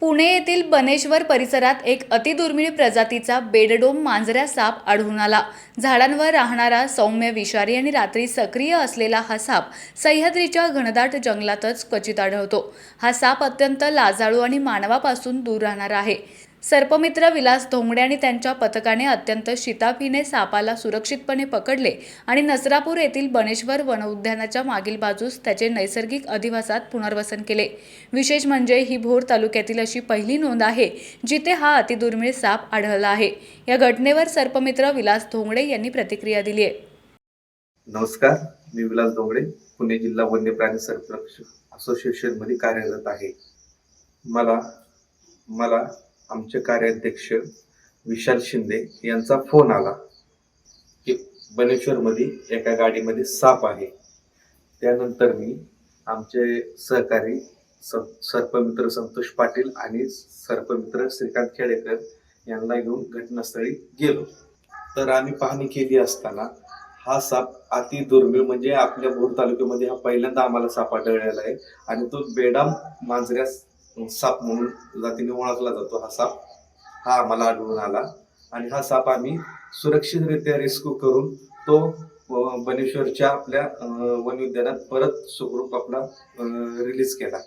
पुणे येथील बनेश्वर परिसरात एक अतिदुर्मिळ प्रजातीचा बेडडोम मांजऱ्या साप आढळून आला. झाडांवर राहणारा सौम्य विषारी आणि रात्री सक्रिय असलेला हा साप सह्याद्रीच्या घनदाट जंगलातच क्वचित आढळतो. हा साप अत्यंत लाजाळू आणि मानवापासून दूर राहणारा आहे. सर्पमित्र विलास धोंगडे आणि त्यांच्या पथकाने अत्यंत शिताफीने सापाला सुरक्षितपणे पकडले आणि नसरापूर येथील बनेश्वर वनउद्यानाच्या मागील बाजूस त्याचे नैसर्गिक अधिवासात पुनर्वसन केले. विशेष म्हणजे ही भोर तालुक्यातील अशी पहिली नोंद आहे जिथे हा अतिदुर्मिळ साप आढळला आहे. या घटनेवर सर्पमित्र विलास धोंगडे यांनी प्रतिक्रिया दिली आहे. नमस्कार मी विलास धोंगडे पुणे जिल्हा वन्य प्राणी संरक्षण असोसिएशनमध्ये कार्यरत आहे. मला मला आमचे कार्याध्यक्ष विशाल शिंदे यांचा फोन आला की बनेश्वरमध्ये एका गाडीमध्ये साप आहे. त्यानंतर मी आमचे सहकारी सर्पमित्र संतोष पाटील आणि सर्पमित्र श्रीकांत खेडेकर यांना घेऊन घटनास्थळी गेलो. तर आम्ही पाहणी केली असताना हा साप अति दुर्मिळ म्हणजे आपल्या भोर तालुक्यामध्ये हा पहिल्यांदा आम्हाला साप आढळलेला आहे आणि तो बेडाम मांजऱ्यास साप म्हणून जातीने ओळखला जातो हा साप. हा आम्हाला आढळून आला. आणि हा साप आम्ही सुरक्षितरित्या रेस्क्यू करून तो बनेश्वरच्या आपल्या अं, वन उद्यानात परत सुखरूप आपला रिलीज केला.